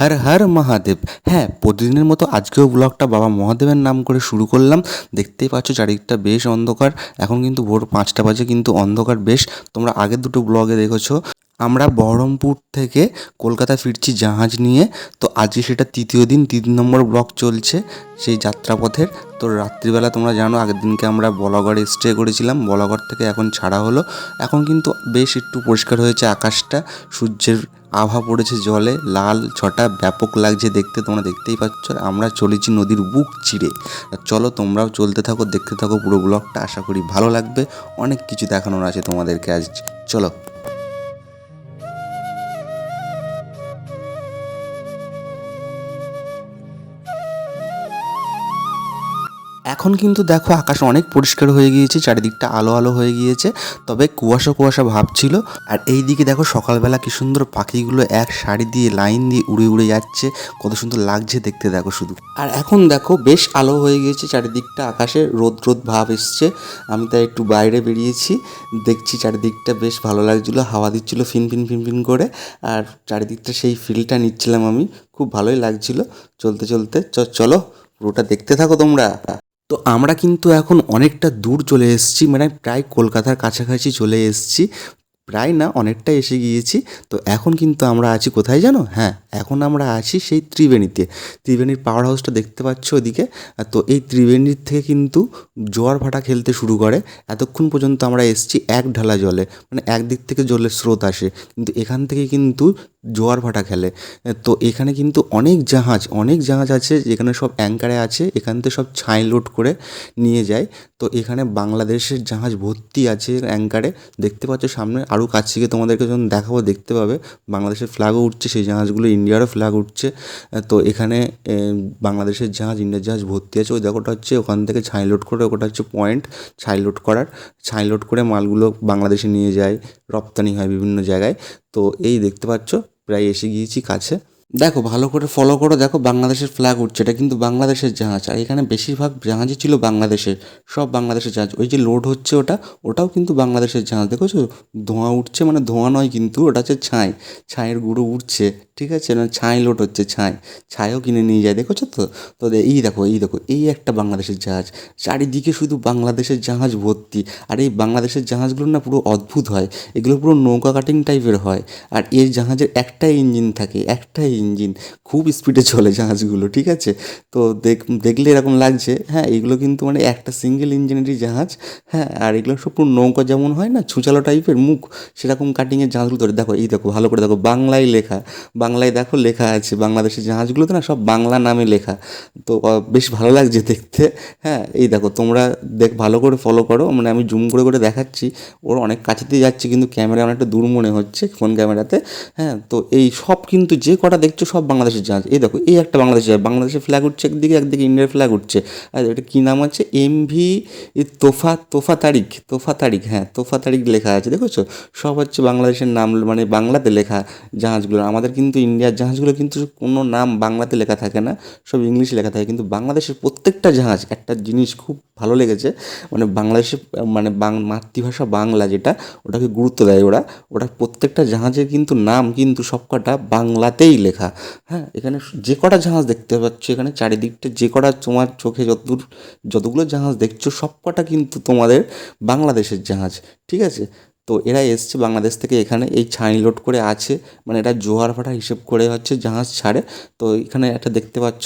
হর হর মহাদেব। হ্যাঁ প্রতিদিনের মতো আজকেও ব্লগটা বাবা মহাদেবের নাম করে শুরু করলাম। দেখতেই পাচ্ছ চারিদিকটা বেশ অন্ধকার। এখন কিন্তু ভোর পাঁচটা বাজে, কিন্তু অন্ধকার বেশ। তোমরা আগের দুটো ব্লগে দেখেছ। আমরা বহরমপুর থেকে কলকাতা ফিরছি জাহাজ নিয়ে। তো আজকে সেটা তৃতীয় দিন, তিন নম্বর ব্লক চলছে সেই যাত্রাপথের। তো রাত্রিবেলা তোমরা জানো, আগের দিনকে আমরা বলাগড়ে স্টে করেছিলাম। বলাগড় থেকে এখন ছাড়া হলো। এখন কিন্তু বেশ একটু পরিষ্কার হয়েছে আকাশটা। সূর্যের আভা পড়েছে জলে, লাল ছটা ব্যাপক লাগছে দেখতে, তোমরা দেখতেই পাচ্ছ। আমরা চলেছি নদীর বুক চিড়ে চলো তোমরাও চলতে থাকো, দেখতে থাকো পুরো ব্লগটা, আশা করি ভালো লাগবে। অনেক কিছু দেখানোর আছে তোমাদেরকে আজ। চলো। এখন কিন্তু দেখো আকাশ অনেক পরিষ্কার হয়ে গিয়েছে, চারিদিকটা আলো আলো হয়ে গিয়েছে, তবে কুয়াশা কুয়াশা ভাব ছিল। আর এই দিকে দেখো সকালবেলা কি সুন্দর পাখিগুলো এক শাড়ি দিয়ে লাইন দিয়ে উড়ে উড়ে যাচ্ছে, কত সুন্দর লাগছে দেখতে দেখো শুধু। আর এখন দেখো বেশ আলো হয়ে গিয়েছে, চারিদিকটা আকাশে রোদ রোদ ভাব এসছে। আমি তাই একটু বাইরে বেরিয়েছি, দেখছি চারিদিকটা বেশ ভালো লাগছিল, হাওয়া দিচ্ছিল ফিন ফিন ফিন ফিন করে। আর চারিদিকটা সেই ফিলটা নিচ্ছিলাম আমি, খুব ভালোই লাগছিল। চলতে চলতে চলো পুরোটা দেখতে থাকো তোমরা। তো আমরা কিন্তু এখন অনেকটা দূর চলে এসেছি মানে প্রায় কলকাতার কাছাকাছি চলে এসেছি। প্রায় না অনেকটা এসে গিয়েছি। তো এখন কিন্তু আমরা আছি কোথায় জানো? হ্যাঁ এখন আমরা আছি সেই ত্রিবেণীতে। ত্রিবেণীর পাওয়ার হাউসটা দেখতে পাচ্ছ ওদিকে তো এই ত্রিবেণীর থেকে কিন্তু জোয়ার ভাটা খেলতে শুরু করে। এতক্ষণ পর্যন্ত আমরা এসেছি এক ঢালা জলে। মানে একদিক থেকে জলের স্রোত আসে। কিন্তু এখান থেকে কিন্তু জোয়ার ভাটা খেলে। তো এখানে কিন্তু অনেক জাহাজ অনেক জাহাজ আছে যেখানে সব অ্যাঙ্কারে আছে, এখান থেকে সব ছাই লোড করে নিয়ে যায়। তো এখানে বাংলাদেশের জাহাজ ভর্তি আছে অ্যাঙ্কারে। দেখতে পাচ্ছ সামনে আরও কাছ থেকে তোমাদেরকে যখন দেখাবো, দেখতে পাবে বাংলাদেশের ফ্ল্যাগও উঠছে, সেই জাহাজগুলো ইন্ডিয়ারও ফ্ল্যাগ উঠছে। তো এখানে বাংলাদেশের জাহাজ, ইন্ডিয়ার জাহাজ ভর্তি আছে। ওই দেখোটা হচ্ছে ওখান থেকে ছাই লোড করে, ওটা হচ্ছে পয়েন্ট ছাই লোড করার। ছাই লোড করে মালগুলো বাংলাদেশে নিয়ে যায়, রপ্তানি হয় বিভিন্ন জায়গায়। তো এই দেখতে পাচ্ছ প্রায় এসে গিয়েছি কাছে। দেখো, ভালো করে ফলো করো। দেখো, বাংলাদেশের ফ্ল্যাগ উঠছে। এটা কিন্তু বাংলাদেশের জাহাজ। আর এখানে বেশিরভাগ জাহাজই ছিল বাংলাদেশের। সব বাংলাদেশের জাহাজ। ওই যে লোড হচ্ছে ওটা, ওটাও কিন্তু বাংলাদেশের জাহাজ। দেখেছ? ধোঁয়া উঠছে মানে ধোঁয়া নয় কিন্তু, ওটা হচ্ছে ছাই। ছাইয়ের গুঁড়ো উঠছে। ঠিক আছে? না, ছাই লোড হচ্ছে, ছাই। ছাইও কিনে নিয়ে যায়, দেখেছ তো? তো এই দেখো এই দেখো, এই একটা বাংলাদেশের জাহাজ। চারিদিকে শুধু বাংলাদেশের জাহাজ ভর্তি। আর এই বাংলাদেশের জাহাজগুলো না পুরো অদ্ভুত হয়। এগুলো পুরো নৌকা কাটিং টাইপের হয়। আর এই জাহাজের একটাই ইঞ্জিন থাকে, একটাই ইঞ্জিন। খুব স্পিডে চলে জাহাজগুলো, ঠিক আছে? তো দেখ, দেখলে এরকম লাগছে। হ্যাঁ এগুলো কিন্তু মানে একটা সিঙ্গেল ইঞ্জিনেরই জাহাজ। হ্যাঁ আর এগুলো সব পুরো নৌকা যেমন হয় না, ছুচালো টাইপের মুখ, সেরকম কাটিংয়ের জাহাজগুলো ধরে। দেখো, এই দেখো, ভালো করে দেখো, বাংলায় লেখা। বাংলায় দেখো লেখা আছে, বাংলাদেশের জাহাজগুলোতে না সব বাংলা নামে লেখা। তো বেশ ভালো লাগছে দেখতে। হ্যাঁ এই দেখো, তোমরা দেখ, ভালো করে ফলো করো। মানে আমি জুম করে করে দেখাচ্ছি। ওর অনেক কাছেতে যাচ্ছে, কিন্তু ক্যামেরা অনেকটা দূর মনে হচ্ছে ফোন ক্যামেরাতে হ্যাঁ তো এই সব কিন্তু যে কটা দেখছ সব বাংলাদেশের জাহাজ। এই দেখো, এই একটা বাংলাদেশের জাহাজ। বাংলাদেশের ফ্ল্যাগ উঠছে একদিকে একদিকে ইন্ডিয়ার ফ্ল্যাগ উঠছে। আর এটা কী নাম আছে? এম ভি তোফা তোফা তারিখ তোফা তারিখ হ্যাঁ তোফা তারিখ লেখা আছে, দেখেছ? সব হচ্ছে বাংলাদেশের নাম মানে বাংলাতে লেখা জাহাজগুলো। আমাদের কিন্তু ইন্ডিয়ার জাহাজগুলো কিন্তু কোনো নাম বাংলাতে লেখা থাকে না, সব ইংলিশে লেখা থাকে। কিন্তু বাংলাদেশের প্রত্যেকটা জাহাজ, একটা জিনিস খুব ভালো লেগেছে মানে বাংলাদেশে মানে বাং, মাতৃভাষা বাংলা যেটা, ওটাকে গুরুত্ব দেয় ওরা। ওটা প্রত্যেকটা জাহাজের কিন্তু নাম কিন্তু সবকটা বাংলাতেই লেখা। হ্যাঁ এখানে যে কটা জাহাজ দেখতে পাচ্ছ, এখানে চারিদিকটা যে কটা তোমার চোখে যতদূর, যতগুলো জাহাজ দেখছ সব কটা কিন্তু তোমাদের বাংলাদেশের জাহাজ। ঠিক আছে? তো এরা এসছে বাংলাদেশ থেকে এখানে। এই ছাই লোড করে আছে মানে এটা জোয়ার ভাটা হিসেব করে হচ্ছে জাহাজ ছাড়ে। তো এখানে একটা দেখতে পাচ্ছ,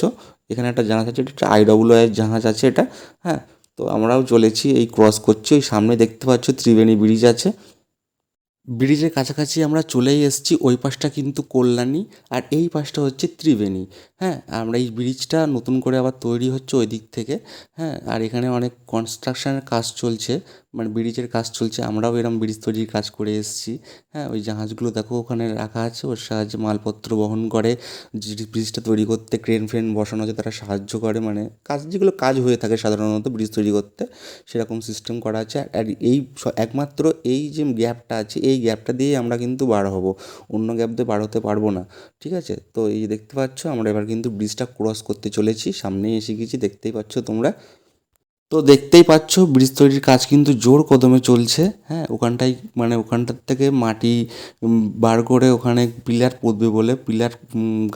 এখানে একটা জাহাজ আছে, এটা আইডব্লিউ এর জাহাজ আছে এটা হ্যাঁ? তো আমরাও চলেছি, এই ক্রস করছি ওই সামনে দেখতে পাচ্ছ ত্রিবেণী ব্রিজ আছে। ব্রিজের কাছাকাছি আমরা চলেই এসেছি, ওই পাশটা কিন্তু কল্যাণী, আর এই পাশটা হচ্ছে ত্রিবেণী হ্যাঁ? আমরা এই ব্রিজটা নতুন করে আবার তৈরি হচ্ছে ওই দিক থেকে হ্যাঁ? আর এখানে অনেক কনস্ট্রাকশানের কাজ চলছে মানে ব্রিজের কাজ চলছে, আমরাও এরকম ব্রিজ তৈরির কাজ করে এসেছি। হ্যাঁ ওই জাহাজগুলো দেখো ওখানে রাখা আছে, ওর সাহায্যে মালপত্র বহন করে ব্রিজটা তৈরি করতে ক্রেন ফ্রেন বসানো আছে তারা সাহায্য করে মানে কাজ, যেগুলো কাজ হয়ে থাকে সাধারণত ব্রিজ তৈরি করতে, সেরকম সিস্টেম করা আছে। আর এই একমাত্র এই যে গ্যাপটা আছে, এই গ্যাপটা দিয়েই আমরা কিন্তু বার হব, অন্য গ্যাপ দিয়ে বার হতে পারব না, ঠিক আছে? তো এই দেখতে পাচ্ছ, আমরা এবার কিন্তু ব্রিজটা ক্রস করতে চলেছি, সামনেই এসে গেছি, দেখতেই পাচ্ছ তোমরা তো দেখতেই পাচ্ছ, ব্রিজ তৈরির কাজ কিন্তু জোর কদমে চলছে। হ্যাঁ ওখানটায় মানে ওখানটার থেকে মাটি বার করে ওখানে পিলার পুঁতবে বলে, পিলার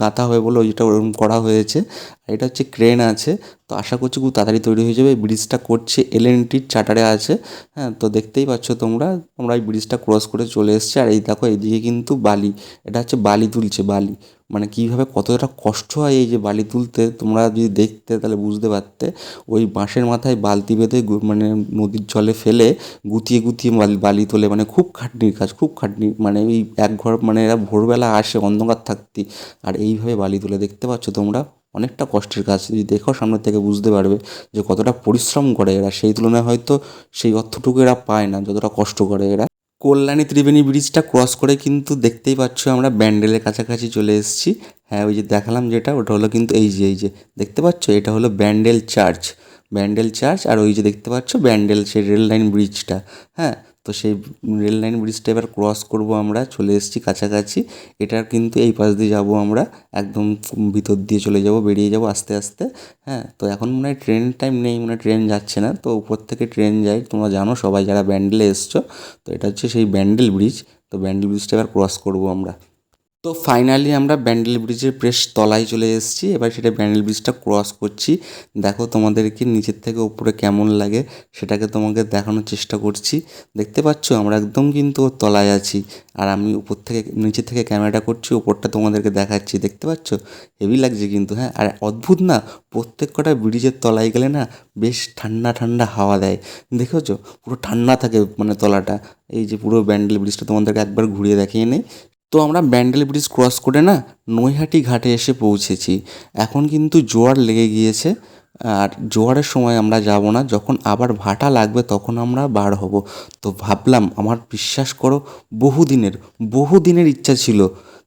গাঁথা হবে বলে ওইটা ওরকম করা হয়েছে। আর এটা হচ্ছে ক্রেন আছে। তো আশা করছি খুব তাড়াতাড়ি তৈরি হয়ে যাবে। ব্রিজটা করছে এল এন টির চার্টারে আছে। হ্যাঁ তো দেখতেই পাচ্ছ তোমরা আমরা এই ব্রিজটা ক্রস করে চলে এসেছি। আর এই দেখো এইদিকে কিন্তু বালি, এটা হচ্ছে বালি তুলছে, বালি। মানে কীভাবে কতটা কষ্ট হয় এই যে বালি তুলতে, তোমরা যদি দেখতে তাহলে বুঝতে পারতে, ওই বাঁশের মাথায় বালতি বেঁধে মানে নদীর জলে ফেলে গুতিয়ে গুতিয়ে বালি তোলে মানে খুব খাটনির কাজ, খুব খাটনি মানে এই এক ঘর মানে এরা ভোরবেলা আসে অন্ধকার থাকতে আর এইভাবে বালি তুলে দেখতে পাচ্ছ তোমরা, অনেকটা কষ্টের কাজ, যদি দেখো সামনের থেকে বুঝতে পারবে যে কতটা পরিশ্রম করে এরা, সেই তুলনায় হয়তো সেই অর্থটুকু এরা পায় না, যতটা কষ্ট করে এরা। কল্যাণী ত্রিবেণী ব্রিজটা ক্রস করে কিন্তু দেখতেই পাচ্ছ আমরা ব্যান্ডেলের কাছাকাছি চলে এসেছি। হ্যাঁ ওই যে দেখালাম যেটা, ওটা হলো কিন্তু এই যে এই যে, দেখতে পাচ্ছ? এটা হলো ব্যান্ডেল চার্চ। ব্যান্ডেল চার্চ আর ওই যে দেখতে পাচ্ছ? ব্যান্ডেল সেই রেল লাইন ব্রিজটা হ্যাঁ তো সেই রেল লাইন ব্রিজটা এবার ক্রস করব আমরা, চলে এসেছি কাছাকাছি। এটার কিন্তু এই পাশ দিয়ে যাব আমরা, একদম ভিতর দিয়ে চলে যাব, বেরিয়ে যাব আস্তে আস্তে হ্যাঁ? তো এখন মনে হয় ট্রেন টাইম নেই, মনে হয় ট্রেন যাচ্ছে না, তো উপর থেকে ট্রেন যায়। তোমরা জানো সবাই যারা ব্যান্ডেলে এসছো, তো এটা হচ্ছে সেই ব্যান্ডেল ব্রিজ তো ব্যান্ডেল ব্রিজটা এবার ক্রস করব আমরা। তো ফাইনালি আমরা ব্যান্ডেল ব্রিজের বেশ তলায় চলে এসেছি। এবার সেটা ব্যান্ডেল ব্রিজটা ক্রস করছি। দেখো তোমাদেরকে নিচের থেকে উপরে কেমন লাগে সেটাকে তোমাকে দেখানোর চেষ্টা করছি। দেখতে পাচ্ছ আমরা একদম কিন্তু তলায় আছি আর আমি উপর থেকে নিচের থেকে ক্যামেরাটা করছি, উপরটা তোমাদেরকে দেখাচ্ছি। দেখতে পাচ্ছ? হেভি লাগছে কিন্তু হ্যাঁ? আর অদ্ভুত না, প্রত্যেক কটা ব্রিজের তলায় গেলে না বেশ ঠান্ডা ঠান্ডা হাওয়া দেয়। দেখেছ? পুরো ঠান্ডা থাকে মানে তলাটা। এই যে পুরো ব্যান্ডেল ব্রিজটা তোমাদেরকে একবার ঘুরিয়ে দেখিয়ে নেই। তো আমরা ব্যান্ডেল ব্রিজ ক্রস করে না নৈহাটি ঘাটে এসে পৌঁছেছি। এখন কিন্তু জোয়ার লেগে গিয়েছে আর জোয়ারের সময় আমরা যাব না, যখন আবার ভাটা লাগবে তখন আমরা বার হব। তো ভাবলাম, আমার বিশ্বাস করো, বহুদিনের বহুদিনের ইচ্ছা ছিল।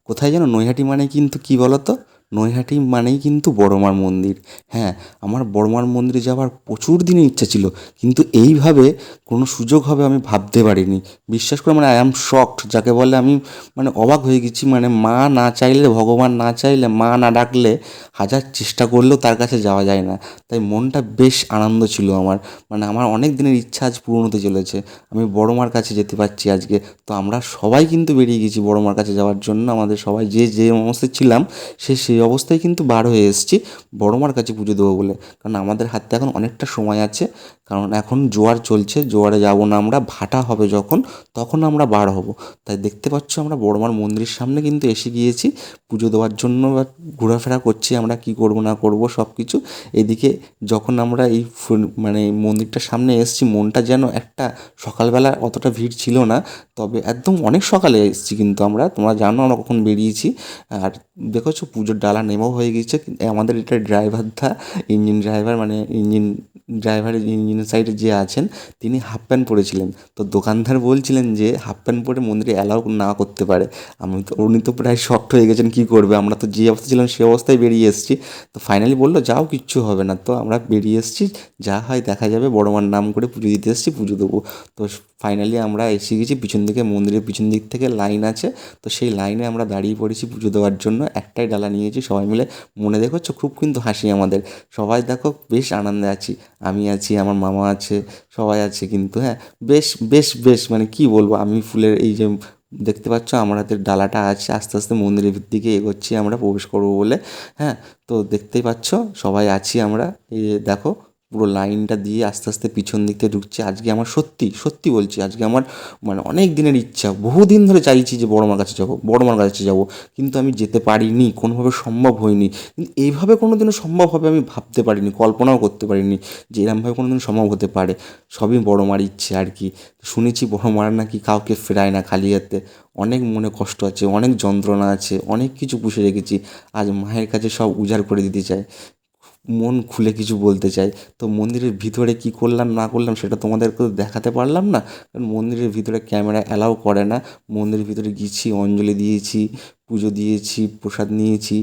কোথায় যেন নৈহাটি মানে কিন্তু কি বলো তো নৈহাটি মানেই কিন্তু বড়মার মন্দির। হ্যাঁ আমার বড়মার মন্দিরে যাওয়ার প্রচুর দিনের ইচ্ছা ছিল, কিন্তু এইভাবে কোনো সুযোগ হবে আমি ভাবতে পারিনি। বিশ্বাস করে মানে আই অ্যাম শকড যাকে বলে আমি মানে অবাক হয়ে গেছি। মানে মা না চাইলে, ভগবান না চাইলে, মা না ডাকলে হাজার চেষ্টা করলেও তার কাছে যাওয়া যায় না। তাই মনটা বেশ আনন্দ ছিল আমার। মানে আমার অনেক দিনের ইচ্ছা আজ পূরণ হতে চলেছে। আমি বড় মার কাছে যেতে পারছি আজকে। তো আমরা সবাই কিন্তু বেরিয়ে গেছি বড় মার কাছে যাওয়ার জন্য। আমাদের সবাই যে যে অবস্থায় ছিলাম, সে, সেই অবস্থায় কিন্তু বার হয়ে এসেছি বড় মার কাছে পুজো দেবো বলে। কারণ আমাদের হাতে এখন অনেকটা সময় আছে। কারণ এখন জোয়ার চলছে, জোয়ারে যাব না, আমরা ভাটা হবে যখন, তখন আমরা বার হব। তাই দেখতে পাচ্ছ আমরা বড়মার মন্দিরের সামনে কিন্তু এসে গিয়েছি। পুজো দেওয়ার জন্য বা ঘোরাফেরা করছি আমরা কি করব না করব সব কিছু এদিকে যখন আমরা এই মানে মন্দিরটার সামনে এসেছি, মনটা যেন একটা সকালবেলা অতটা ভিড় ছিল না, তবে একদম অনেক সকালে এসেছি কিন্তু আমরা। তোমরা জানো আমরা কখন বেরিয়েছি। আর দেখেছ, পুজোর ডালা নেমেও হয়ে গেছে আমাদের এটা ড্রাইভার ড্রাইভারটা ইঞ্জিন ড্রাইভার মানে ইঞ্জিন ড্রাইভারের ইঞ্জিনের সাইডে যে আছেন, তিনি হাফ প্যান্ট পরেছিলেন। তো দোকানদার বলছিলেন যে হাফ প্যান্ট পরে মন্দিরে অ্যালাউ না করতে পারে। আমি তো, উনি তো প্রায় শক্ট হয়ে গেছেন, কী করবে? আমরা তো যে অবস্থা ছিলাম, সে অবস্থায় বেরিয়ে এসেছি। তো ফাইনালি বলল, যাও, কিচ্ছু হবে না। তো আমরা বেরিয়ে এসেছি, যা হয় দেখা যাবে, বড় মার নাম করে পুজো দিতে এসেছি, পুজো দেবো। তো ফাইনালি আমরা এসে গেছি, পিছন দিকে মন্দিরের পিছন দিক থেকে লাইন আছে। তো সেই লাইনে আমরা দাঁড়িয়ে পড়েছি পুজো দেওয়ার জন্য। একটাই ডালা নিয়েছি, সবাই মিলে মনে দেখছ, খুব কিন্তু হাসি আমাদের। সবাই দেখো, বেশ আনন্দে আছি। আমি আছি, আমার মামা আছে, সবাই আছে কিন্তু হ্যাঁ বেশ বেশ বেশ মানে কি বলব, আমি ফুলের এই যে দেখতে পাচ্ছ, আমার হাতের ডালাটা আছে, আস্তে আস্তে মন্দিরের দিকে এগোচ্ছি, আমরা প্রবেশ করব বলে হ্যাঁ তো দেখতেই পাচ্ছ, সবাই আছি আমরা। এই দেখো পুরো লাইনটা দিয়ে আস্তে আস্তে পিছন দিক থেকে ঢুকছে। আজকে আমার সত্যি সত্যি বলছি, আজকে আমার মানে অনেক দিনের ইচ্ছা, বহুদিন ধরে চাইছি যে বড় মার কাছে যাব বড় মার কাছে যাব, কিন্তু আমি যেতে পারিনি, কোনোভাবে সম্ভব হয়নি। কিন্তু এইভাবে কোনো দিনও সম্ভব হবে আমি ভাবতে পারিনি, কল্পনাও করতে পারিনি যে এরমভাবে কোনো দিন সম্ভব হতে পারে। সবই বড় মার ইচ্ছে আর কি। শুনেছি বড় মার নাকি কাউকে ফেরায় না খালি হাতে। অনেক মনে কষ্ট আছে, অনেক যন্ত্রণা আছে, অনেক কিছু পুষে রেখেছি। আজ মায়ের কাছে সব উজাড় করে দিতে চাই মন খুলে কিছু বলতে চাই। তো মন্দিরের ভিতরে কি করলাম, না করলাম সেটা তোমাদেরকে দেখাতে পারলাম না। কারণ মন্দিরের ভিতরে ক্যামেরা অ্যালাউ করে না। মন্দিরের ভিতরে গিয়েছি অঞ্জলি দিয়েছি, পুজো দিয়েছি, প্রসাদ নিয়েছি।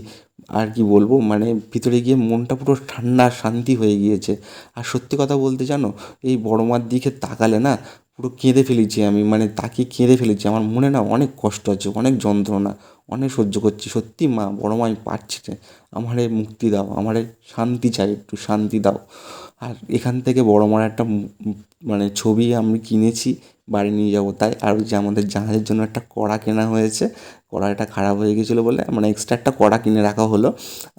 আর কি বলব মানে ভিতরে গিয়ে মনটা পুরো ঠান্ডা, শান্তি হয়ে গিয়েছে। আর সত্যি কথা বলতে জানো, এই বড় মার দিকে তাকালে না পুরো কেঁদে ফেলেছি আমি মানে তাকে কেঁদে ফেলেছি। আমার মনে না অনেক কষ্ট হচ্ছে অনেক যন্ত্রণা। অনেক সহ্য করছি। সত্যি মা, বড় মা, আমি পারছি না। আমারে মুক্তি দাও, আমারে শান্তি চাই, একটু শান্তি দাও। আর এখান থেকে বড় মার একটা মানে ছবি আমি কিনেছি, বাড়ি নিয়ে যাব তাই। আর যে আমাদের জাহাজের জন্য একটা কড়া কেনা হয়েছে কড়াইটা খারাপ হয়ে গেছিল বলে মানে এক্সট্রা একটা কড়া কিনে রাখা হলো।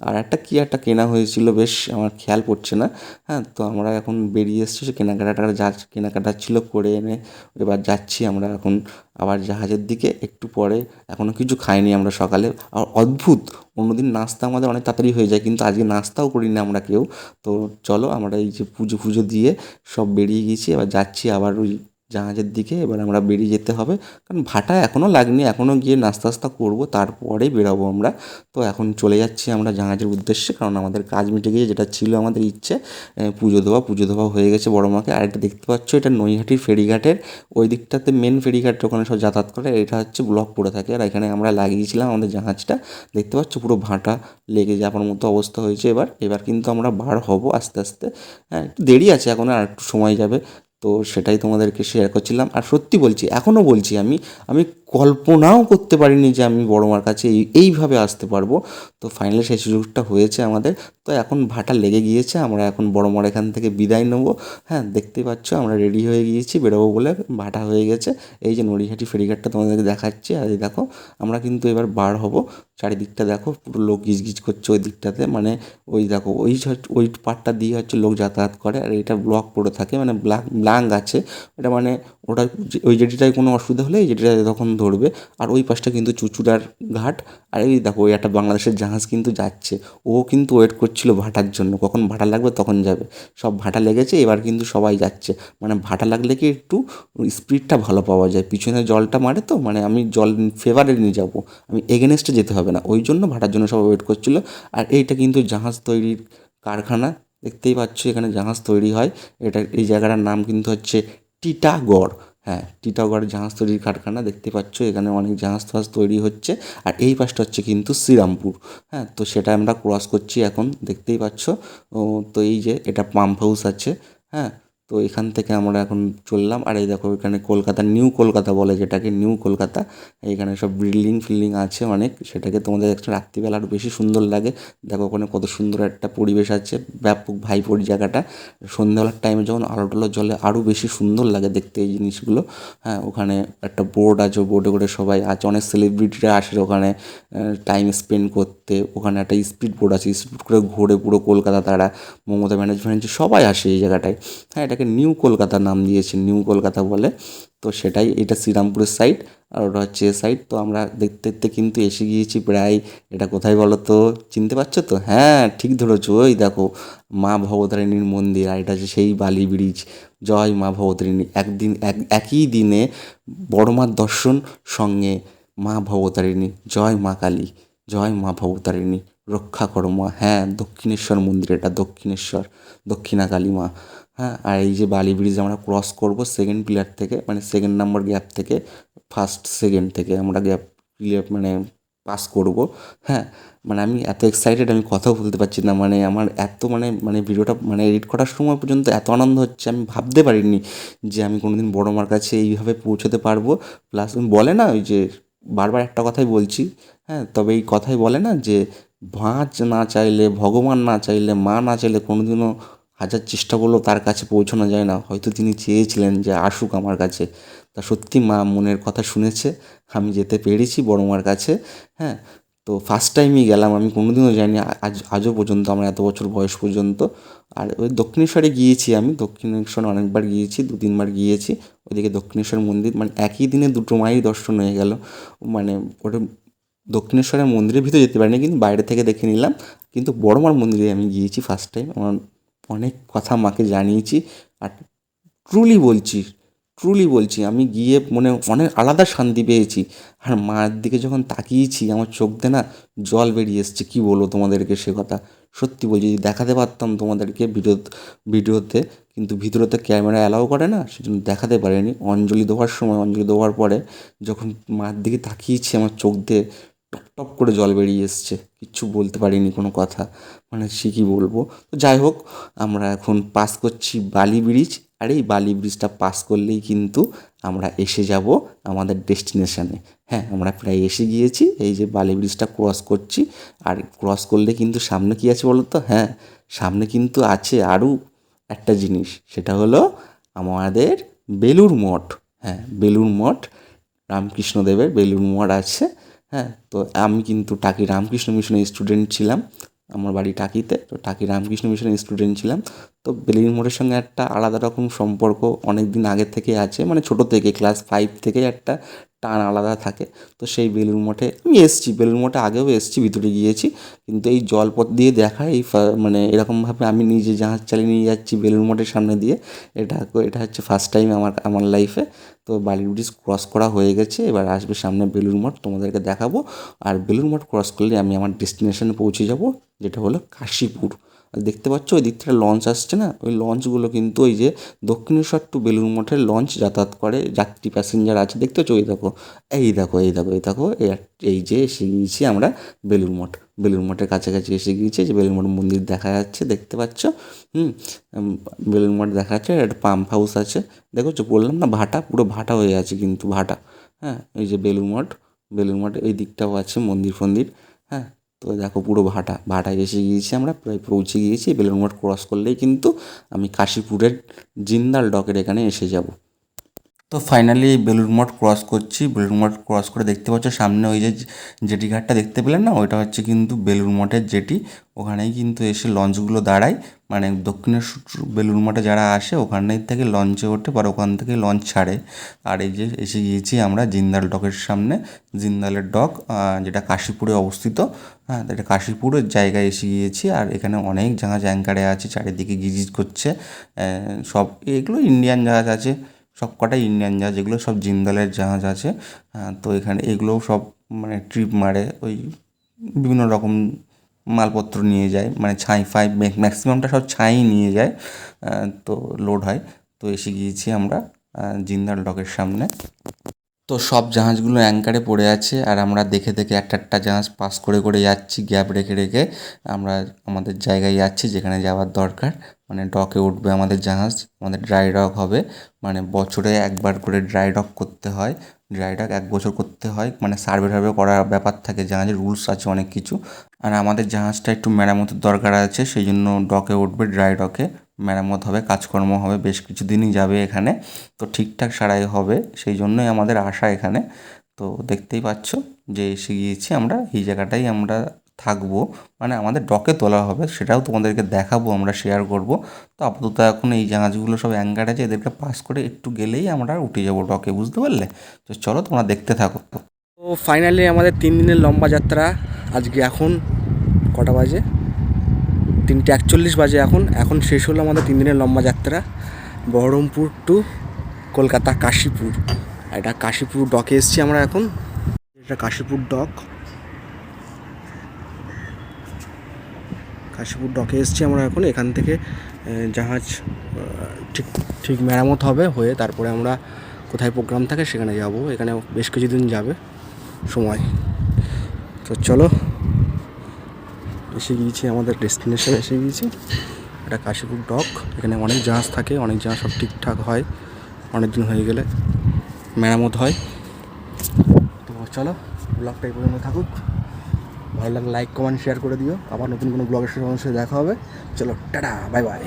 আর একটা কী একটা কেনা হয়েছিল, বেশ আমার খেয়াল পড়ছে না। হ্যাঁ তো আমরা এখন বেরিয়ে এসেছি, সে কেনাকাটাটা যা কেনাকাটা ছিল করে এনে এবার যাচ্ছি আমরা এখন আবার জাহাজের দিকে। একটু পরে এখনও কিছু খাইনি আমরা সকালে। আর অদ্ভুত, অন্যদিন নাস্তা আমাদের অনেক তাড়াতাড়ি হয়ে যায়, কিন্তু আজকে নাস্তাও করিনি আমরা কেউ। তো চলো আমরা এই যে পুজো ফুজো দিয়ে সব বেরিয়ে গেছি, এবার যাচ্ছি আবার ওই জাহাজের দিকে এবার আমরা বেরিয়ে যেতে হবে। কারণ ভাটা এখনও লাগেনি এখনও গিয়ে নাস্তা টাস্তা করব, তারপরে বেরোবো আমরা। তো এখন চলে যাচ্ছি আমরা জাহাজের উদ্দেশ্যে, কারণ আমাদের কাজ মিটে গিয়ে যেটা ছিল আমাদের ইচ্ছে। পুজো দেওয়া পুজো দেওয়া হয়ে গেছে বড় মাকে। আর এটা দেখতে পাচ্ছ, এটা নৈহাটির ফেরিঘাটের ওই দিকটাতে মেন ফেরিঘাট ওখানে সব যাতায়াত করে। এটা হচ্ছে ব্লক পড়ে থাকে। আর এখানে আমরা লাগিয়েছিলাম আমাদের জাহাজটা। দেখতে পাচ্ছ পুরো ভাটা লেগে যাওয়ার মতো অবস্থা হয়েছে এবার। এবার কিন্তু আমরা বার হব আস্তে আস্তে। হ্যাঁ একটু দেরি আছে, এখন আর একটু সময় যাবে। তো সেটাই তোমাদেরকে শেয়ার করছিলাম। আর সত্যি বলছি এখনও বলছি আমি আমি কল্পনাও করতে পারিনি যে আমি বড় মার কাছে এই, এইভাবে আসতে পারব। তো ফাইনালি সেই সুযোগটা হয়েছে আমাদের। তো এখন ভাটা লেগে গিয়েছে, আমরা এখন বড় মার এখান থেকে বিদায় নেব। হ্যাঁ দেখতেই পাচ্ছ, আমরা রেডি হয়ে গিয়েছি, বেরোবো বলে ভাটা হয়ে গেছে। এই যে নড়িহাটি ফেরিঘাটটা তোমাদেরকে দেখাচ্ছি, আর দেখো, আমরা কিন্তু এবার বার হব। চারিদিকটা দেখো, পুরো লোক গিজগিজ করছে ওই দিকটাতে। মানে ওই দেখো, ওই ওই পার্টটা দিয়ে হচ্ছে লোক যাতায়াত করে, আর এটা ব্লক পড়ে থাকে মানে ব্লাক ব্লাঙ্ক আছে। এটা মানে ওটা ওই জেটিটায় কোনো অসুবিধা হলে এই জেটিটা তখন ধরবে। আর ওই পাশটা কিন্তু চুচুড়ার ঘাট। আর এই দেখো, ওই একটা বাংলাদেশের জাহাজ কিন্তু যাচ্ছে। ও কিন্তু ওয়েট করছিল ভাটার জন্য। কখন ভাটা লাগবে তখন যাবে। সব ভাটা লেগেছে, এবার কিন্তু সবাই যাচ্ছে। মানে ভাটা লাগলে কি একটু স্পিডটা ভালো পাওয়া যায়। পিছনে জলটা মারে তো মানে আমি জল ফেভারে নিয়ে যাব। আমি এগেনস্টে যেতে হবে না। ওই জন্য ভাটার জন্য সবাই ওয়েট করছিল। আর এইটা কিন্তু জাহাজ তৈরির কারখানা। দেখতেই পাচ্ছ, এখানে জাহাজ তৈরি হয়। এটা, এই জায়গাটার নাম কিন্তু হচ্ছে টিটাগড়। হ্যাঁ টিটাগড় জাহাজ তৈরির কারখানা দেখতে পাচ্ছ, এখানে অনেক জাহাজ টাহাজ তৈরি হচ্ছে। আর এই পাশটা হচ্ছে কিন্তু শ্রীরামপুর। হ্যাঁ তো সেটা আমরা ক্রস করছি এখন, দেখতেই পাচ্ছ। তো এই যে এটা পাম্প হাউস আছে। হ্যাঁ তো এখান থেকে আমরা এখন চললাম। আর এই দেখো, এখানে কলকাতা নিউ কলকাতা বলে যেটাকে নিউ কলকাতা, এখানে সব বিল্ডিং ফিল্ডিং আছে অনেক। সেটাকে তোমাদের একটা রাত্রিবেলা আরও বেশি সুন্দর লাগে। দেখো ওখানে কত সুন্দর একটা পরিবেশ আছে, ব্যাপক ভাইপোর জায়গাটা। সন্ধ্যাবেলার টাইমে যখন আলো টালো জ্বলে আরও বেশি সুন্দর লাগে দেখতে এই জিনিসগুলো। হ্যাঁ ওখানে একটা বোর্ড আছে বোর্ডে করে সবাই আছে, অনেক সেলিব্রিটিরা আসে ওখানে টাইম স্পেন্ড করতে। ওখানে একটা স্পিড বোর্ড আছে স্পিড করে ঘোরে পুরো কলকাতা, তারা মমতা ব্যানার্জি ফ্যানার্জি সবাই আসে এই জায়গাটায়। হ্যাঁ এটাকে নিউ কলকাতা নাম দিয়েছে, নিউ কলকাতা বলে। তো সেটাই, এটা শ্রীরামপুরের সাইড আর ওটা হচ্ছে এ সাইড তো আমরা দেখতে দেখতে কিন্তু এসে গিয়েছি প্রায়, এটা কোথায় বলো তো? চিনতে পারছ তো? হ্যাঁ ঠিক ধরেছো। ওই দেখো, মা ভবতারিণীর মন্দির, আর এটা হচ্ছে সেই বালি ব্রিজ জয় মা ভবতারিণী। একদিন, এক, একই দিনে বড় মার দর্শন সঙ্গে মা ভবতারিণী। জয় মা কালী। জয় মা ভবতারিণী। রক্ষা করো মা। হ্যাঁ দক্ষিণেশ্বর মন্দির এটা, দক্ষিণেশ্বর, দক্ষিণা কালী মা। হ্যাঁ আর এই যে বালি ব্রিজ আমরা ক্রস করব সেকেন্ড পিলার থেকে মানে সেকেন্ড নাম্বার গ্যাপ থেকে ফার্স্ট সেকেন্ড থেকে আমরা গ্যাপ ক্লিয়ার মানে পাস করব হ্যাঁ। মানে আমি এত এক্সাইটেড আমি কথাও বলতে পারছি না মানে আমার এত মানে মানে ভিডিওটা মানে এডিট করার সময় পর্যন্ত এত আনন্দ হচ্ছে, আমি ভাবতে পারিনি যে আমি কোনোদিন বড় মার কাছে এইভাবে পৌঁছতে পারব। প্লাস বলে না ওই যে বারবার একটা কথাই বলছি হ্যাঁ তবে এই কথাই বলে না যে ভাঁজ না চাইলে, ভগবান না চাইলে, মা না চাইলে কোনোদিনও হাজার চেষ্টা করলেও তার কাছে পৌঁছানো যায় না। হয়তো তিনি চেয়েছিলেন যে আসুক আমার কাছে। তা সত্যি মা মনের কথা শুনেছে, আমি যেতে পেরেছি বড় মার কাছে হ্যাঁ? তো ফার্স্ট টাইমই গেলাম, আমি কোনোদিনও যাইনি, আজ, আজও পর্যন্ত, আমার এত বছর বয়স পর্যন্ত। আর ওই দক্ষিণেশ্বরে গিয়েছি আমি, দক্ষিণেশ্বরে অনেকবার গিয়েছি দু তিনবার গিয়েছি, ওইদিকে দক্ষিণেশ্বর মন্দির মানে একই দিনে দুটো মায়ের দর্শন হয়ে গেল। মানে ওটা দক্ষিণেশ্বরের মন্দিরের ভিতরে যেতে পারিনি, কিন্তু বাইরে থেকে দেখে নিলাম, কিন্তু বড় মার মন্দিরে আমি গিয়েছি ফার্স্ট টাইম আমার অনেক কথা মাকে জানিয়েছি আর ট্রুলি বলছি ট্রুলি বলছি। আমি গিয়ে মনে অনেক আলাদা শান্তি পেয়েছি। আর মায়ের দিকে যখন তাকিয়েছি, আমার চোখ দিয়ে না জল বেরিয়ে এসছে। কী বলব তোমাদেরকে সে কথা? সত্যি বলছি, যদি দেখাতে পারতাম তোমাদেরকে ভিডিও, ভিডিওতে, কিন্তু ভিতরেতে ক্যামেরা অ্যালাউ করে না, সেজন্য দেখাতে পারিনি। অঞ্জলি দেওয়ার সময়, অঞ্জলি দেওয়ার পরে যখন মার দিকে তাকিয়েছি, আমার চোখ দিয়ে টপ টপ করে জল বেরিয়ে এসছে। কিচ্ছু বলতে পারিনি কোনো কথা। মানে সে কী বলব। তো যাই হোক, আমরা এখন পাস করছি বালি ব্রিজ। আর এই বালি ব্রিজটা পাস করলেই কিন্তু আমরা এসে যাব আমাদের ডেস্টিনেশনে। হ্যাঁ আমরা প্রায় এসে গিয়েছি, এই যে বালি ব্রিজটা ক্রস করছি। আর ক্রস করলে কিন্তু সামনে কি আছে বলো তো হ্যাঁ সামনে কিন্তু আছে আরও একটা জিনিস। সেটা হলো আমাদের বেলুর মঠ। হ্যাঁ বেলুর মঠ, রামকৃষ্ণদেবের বেলুর মঠ আছে। হ্যাঁ তো আমি কিন্তু টাকি রামকৃষ্ণ মিশনের স্টুডেন্ট ছিলাম। আমার বাড়ি টাকিতে, তো টাকি রামকৃষ্ণ মিশনের স্টুডেন্ট ছিলাম। তো বেলুর মঠের সঙ্গে একটা আলাদা রকম সম্পর্ক অনেক দিন আগে থেকে আছে। মানে ছোটো থেকে ক্লাস ফাইভ থেকে একটা টান আলাদা থাকে। তো সেই বেলুর মঠে আমি এসেছি। বেলুর মঠে আগেও এসেছি, ভিতরে গিয়েছি। কিন্তু এই জলপথ দিয়ে দেখা, এই মানে এরকমভাবে আমি নিজে জাহাজ চালিয়ে নিয়ে যাচ্ছি বেলুর মঠের সামনে দিয়ে। এটা এটা হচ্ছে ফার্স্ট টাইম আমার আমার লাইফে তো বালি ব্রিজ ক্রস করা হয়ে গেছে। এবার আসবে সামনে বেলুর মঠ, তোমাদেরকে দেখাবো। আর বেলুর মঠ ক্রস করলে আমি আমার ডেস্টিনেশনে পৌঁছে যাব, যেটা হলো কাশীপুর। দেখতে পাচ্ছ, ওই দিক থেকে লঞ্চ আসছে না? ওই লঞ্চগুলো কিন্তু ওই যে দক্ষিণেশ্বর টু বেলুর মঠের লঞ্চ যাতায়াত করে যাত্রী প্যাসেঞ্জার আছে। দেখতে পাচ্ছ, ওই দেখো, এই দেখো এই দেখো এই দেখো, এই যে এসে গিয়েছি আমরা বেলুর মঠ। বেলুর মঠের কাছাকাছি এসে গিয়েছি, যে বেলুর মঠ মন্দির দেখা যাচ্ছে, দেখতে পাচ্ছ, হুম বেলুর মঠ দেখা যাচ্ছে, একটা পাম্প হাউস আছে। দেখো বললাম না, ভাটা, পুরো ভাটা হয়ে আছে কিন্তু ভাটা। হ্যাঁ এই যে বেলুর মঠ বেলুর মঠ এই দিকটাও আছে মন্দির ফন্দির হ্যাঁ তো দেখো পুরো ভাটা, ভাটায় এসে গিয়েছি আমরা, প্রায় পৌঁছে গিয়েছি বেলুন মঠ ক্রস করলেই কিন্তু আমি কাশীপুরের জিন্দাল ডকের এখানে এসে যাব। তো ফাইনালি বেলুর মঠ ক্রস করছি। বেলুর মঠ ক্রস করে দেখতে পাচ্ছ সামনে ওই যে জেটি ঘাটটা দেখতে পেলেন না? ওইটা হচ্ছে কিন্তু বেলুর মঠের জেটি ওখানেই কিন্তু এসে লঞ্চগুলো দাঁড়ায়। মানে দক্ষিণেশ্বর বেলুর মঠে যারা আসে, ওখানেই থেকে লঞ্চে ওঠে পর ওখান থেকে লঞ্চ ছাড়ে। আর এই যে এসে গিয়েছি আমরা জিন্দাল ডকের সামনে। জিন্দালের ডক যেটা কাশীপুরে অবস্থিত। হ্যাঁ এটা কাশীপুরের জায়গায় এসে গিয়েছি। আর এখানে অনেক জাহাজ অ্যাঙ্কারে আছে, চারিদিকে গিজিজ করছে। সব এগুলো ইন্ডিয়ান জাহাজ আছে। সব কটাই ইন্ডিয়ান জাহাজ, এগুলো সব জিন্দালের জাহাজ আছে। তো এখানে এগুলোও সব মানে ট্রিপ মারে, ওই বিভিন্ন রকম মালপত্র নিয়ে যায় মানে ছাই ফাই ম্যাক্সিমামটা সব ছাই নিয়ে যায় তো লোড হয়। তো এসে গিয়েছি আমরা জিন্দাল ডকের সামনে। তো সব জাহাজগুলো অ্যাঙ্কারে পড়ে আছে আর আমরা দেখে দেখে একটা একটা জাহাজ পাস করে করে যাচ্ছি, গ্যাপ রেখে রেখে। আমরা আমাদের জায়গায় যাচ্ছি যেখানে যাওয়ার দরকার। মানে ডকে উঠবে আমাদের জাহাজ, আমাদের ড্রাই ডক হবে। মানে বছরে একবার করে ড্রাই ডক করতে হয়। ড্রাই ডক এক বছর করতে হয়। মানে সার্ভে টার্ভে করার ব্যাপার থাকে, জাহাজের রুলস আছে অনেক কিছু। আর আমাদের জাহাজটা একটু মেরামতের দরকার আছে, সেই জন্য ডকে উঠবে ড্রাই ডকে মেরামত হবে, কাজকর্ম হবে, বেশ কিছুদিনই যাবে এখানে। তো ঠিকঠাক সারাই হবে, সেই জন্যই আমাদের আশা এখানে। তো দেখতেই পাচ্ছ যে এসে গিয়েছি আমরা, এই জায়গাটাই আমরা থাকব। মানে আমাদের ডকে তোলা হবে, সেটাও তোমাদেরকে দেখাবো, আমরা শেয়ার করব। তো আপাতত এখন এই জাহাজগুলো সব অ্যাঙ্গার আছে, এদেরকে পাস করে একটু গেলেই আমরা উঠে যাব ডকে বুঝতে পারলে? তো চলো তোমরা দেখতে থাকো। তো ফাইনালি আমাদের তিন দিনের লম্বা যাত্রা, আজকে এখন কটা বাজে? তিনটে একচল্লিশ বাজে এখন। এখন শেষ হলো আমাদের তিন দিনের লম্বা যাত্রা। বহরমপুর টু কলকাতা কাশীপুর। এটা কাশীপুর ডকে এসছি আমরা এখন। এটা কাশীপুর ডক কাশীপুর ডকে এসছি আমরা এখন। এখান থেকে জাহাজ ঠিক ঠিক মেরামত হবে হয়ে তারপরে আমরা কোথায় প্রোগ্রাম থাকে সেখানে যাব। এখানে বেশ কিছুদিন যাবে সময়। তো চলো এসে গিয়েছি, আমাদের ডেস্টিনেশন এসে গিয়েছি। এটা কাশীপুর ডক এখানে অনেক জাহাজ থাকে, অনেক জাহাজ সব ঠিকঠাক হয় অনেক দিন হয়ে গেলে মেরামত হয়। তো চলো ব্লগটা এই পর্যন্ত থাকুক। ভালো লাগলে লাইক কমেন্ট শেয়ার করে দিও। আবার নতুন কোনো ব্লগের সাথে দেখা হবে। চলো, টাটা বাই বাই